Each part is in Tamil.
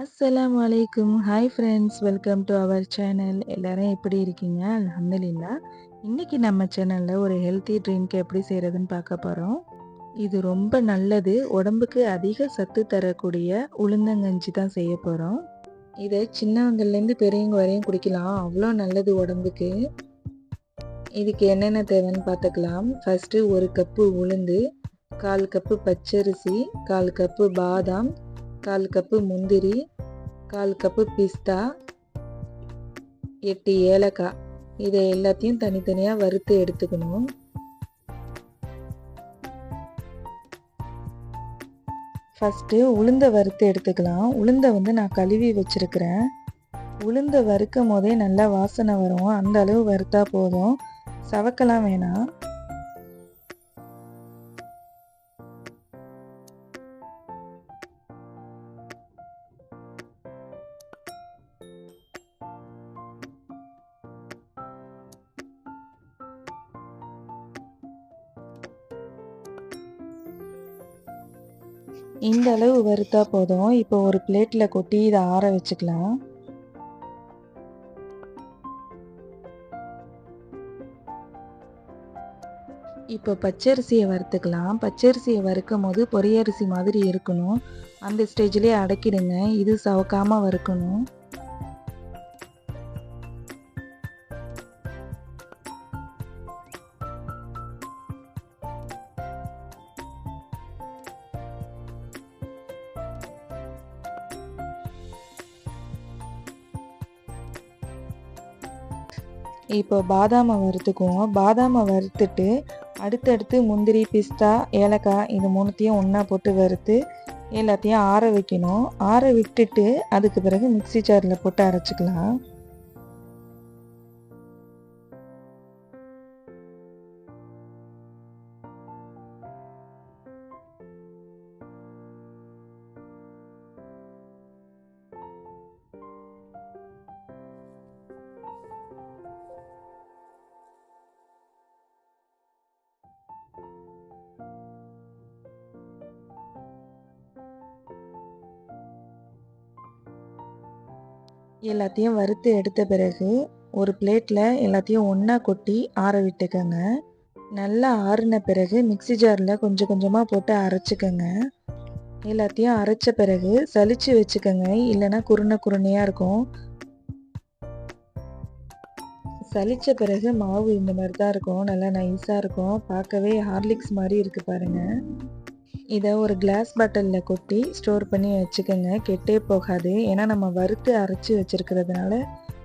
அஸ்லாம் வலைக்கும் hi friends. Welcome to our channel. எல்லோரும் எப்படி இருக்கீங்க? அலமதுல்லா இன்றைக்கி நம்ம சேனலில் ஒரு ஹெல்த்தி ட்ரிங்க் எப்படி செய்கிறதுன்னு பார்க்க போகிறோம் இது ரொம்ப நல்லது. உடம்புக்கு அதிக சத்து தரக்கூடிய உளுந்தங்கஞ்சி தான் செய்ய போகிறோம் இதை சின்னவங்கலேருந்து பெரியவங்க வரையும் குடிக்கலாம். அவ்வளோ நல்லது உடம்புக்கு. இதுக்கு என்னென்ன தேவைன்னு பார்த்துக்கலாம். ஃபஸ்ட்டு ஒரு கப்பு உளுந்து, 1/4 கப்பு பச்சரிசி, 1/4 கப்பு பாதாம், 1/4 கப்பு முந்திரி, 1/4 கப்பு பிஸ்தா, எட்டு ஏலக்காய். இதை எல்லாத்தையும் தனித்தனியாக வறுத்து எடுத்துக்கணும். ஃபஸ்ட்டு உளுந்த வறுத்து எடுத்துக்கலாம். உளுந்த வந்து நான் கழுவி வச்சிருக்கிறேன். உளுந்த வறுக்கும்போதே நல்லா வாசனை வரும். அந்த அளவு வறுத்தா போதும். சவக்கலாம் வேணாம். இந்த அளவு வறுத்தா போதும். இப்போ ஒரு பிளேட்டில் கொட்டி இதை ஆற வச்சுக்கலாம். இப்போ பச்சரிசியை வறுத்துக்கலாம். பச்சரிசிய வறுக்கும்போது பொரியரிசி மாதிரி இருக்கணும். அந்த ஸ்டேஜ்லேயே அடக்கிடுங்க. இது சவக்காமல் வறுக்கணும். இப்போ பாதாமை வறுத்துக்குவோம். பாதாமை வறுத்துட்டு அடுத்தடுத்து முந்திரி, பிஸ்தா, ஏலக்காய் இது மூணுத்தையும் ஒன்றா போட்டு வறுத்து எல்லாத்தையும் ஆற வைக்கணும். ஆற விட்டுட்டு அதுக்கு பிறகு மிக்ஸி ஜார்ல போட்டு அரைச்சிக்கலாம் எல்லாத்தையும் வறுத்து எடுத்த பிறகு ஒரு பிளேட்டில் எல்லாத்தையும் ஒன்றா கொட்டி ஆற விட்டுக்கோங்க நல்லா ஆறின பிறகு மிக்ஸி ஜாரில் கொஞ்சம் கொஞ்சமாக போட்டு அரைச்சிக்கோங்க எல்லாத்தையும் அரைச்ச பிறகு சலிச்சு வச்சுக்கோங்க இல்லைன்னா குருணை குருணையாக இருக்கும். சலித்த பிறகு மாவு இந்த மாதிரி தான் இருக்கும். நல்லா நைஸாக இருக்கும். பார்க்கவே ஹார்லிக்ஸ் மாதிரி இருக்குது பாருங்க. இதை ஒரு கிளாஸ் பாட்டிலில் கொட்டி ஸ்டோர் பண்ணி வச்சுக்கோங்க கெட்டே போகாது. ஏன்னா நம்ம வறுத்து அரைச்சி வச்சிருக்கிறதுனால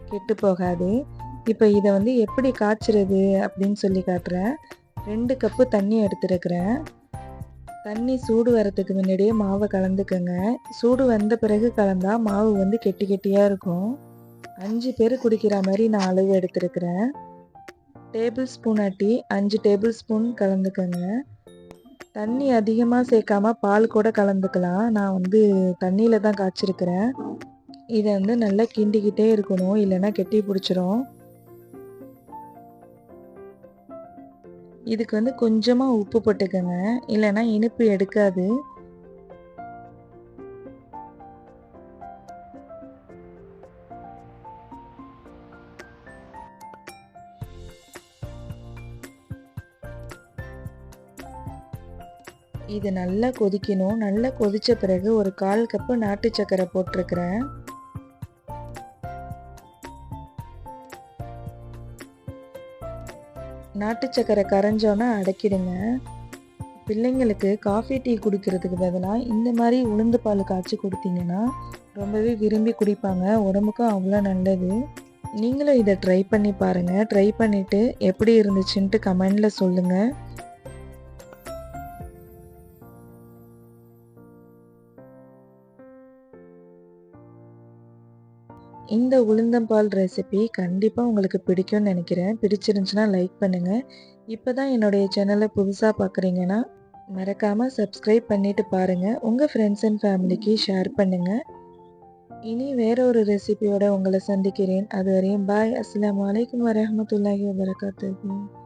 கெட்டு போகாது. இப்போ இதை வந்து எப்படி காய்ச்சிறது அப்படின்னு சொல்லி காட்டுறேன். ரெண்டு கப்பு தண்ணி எடுத்துருக்கிறேன். தண்ணி சூடு வரத்துக்கு முன்னாடியே மாவை கலந்துக்கோங்க சூடு வந்த பிறகு கலந்தா மாவு வந்து கெட்டி கெட்டியாக இருக்கும். அஞ்சு பேர் குடிக்கிற மாதிரி நான் அளவு எடுத்துருக்கிறேன். டேபிள் ஸ்பூன் ஆட்டி அஞ்சு டேபிள் ஸ்பூன் கலந்துக்கோங்க தண்ணி அதிகமாக சேர்க்காம பால் கூட கலந்துக்கலாம். நான் வந்து தண்ணியில் தான் காய்ச்சிருக்கிறேன். இதை வந்து நல்லா கிண்டிக்கிட்டே இருக்கணும். இல்லைன்னா கெட்டி பிடிச்சிரும் இதுக்கு வந்து கொஞ்சமாக உப்பு போட்டுக்கங்க. இல்லைன்னா இனிப்பு எடுக்காது. இது நல்லா கொதிக்கணும். நல்லா கொதித்த பிறகு ஒரு 1/4 கப்பு நாட்டு சக்கரை போட்டிருக்கிறேன் நாட்டு சக்கரை கரைஞ்சோன்னா அடக்கிடுங்க. பிள்ளைங்களுக்கு காஃபி, டீ குடிக்கிறதுக்கு பதிலாக இந்த மாதிரி உளுந்து பால் காய்ச்சி கொடுத்தீங்கன்னா ரொம்பவே விரும்பி குடிப்பாங்க. உடம்புக்கும் அவ்வளோ நல்லது. நீங்களும் இதை ட்ரை பண்ணி பாருங்கள் ட்ரை பண்ணிவிட்டு எப்படி இருந்துச்சுன்ட்டு கமெண்டில் சொல்லுங்கள் இந்த உளுந்தம்பால் ரெசிபி கண்டிப்பாக உங்களுக்கு பிடிக்கும்னு நினைக்கிறேன் பிடிச்சிருந்துச்சுன்னா லைக் பண்ணுங்கள் இப்போ தான் என்னுடைய சேனலை புதுசாக பார்க்குறீங்கன்னா, மறக்காமல் சப்ஸ்கிரைப் பண்ணிட்டு பாருங்கள் உங்கள் ஃப்ரெண்ட்ஸ் அண்ட் ஃபேமிலிக்கு ஷேர் பண்ணுங்கள் இனி வேற ஒரு ரெசிபியோட உங்களை சந்திக்கிறேன். அது வரையும் பாய். அஸ்லாம் வலைக்கம் வரமத்துல்லாஹி வபரகாத்துஹு.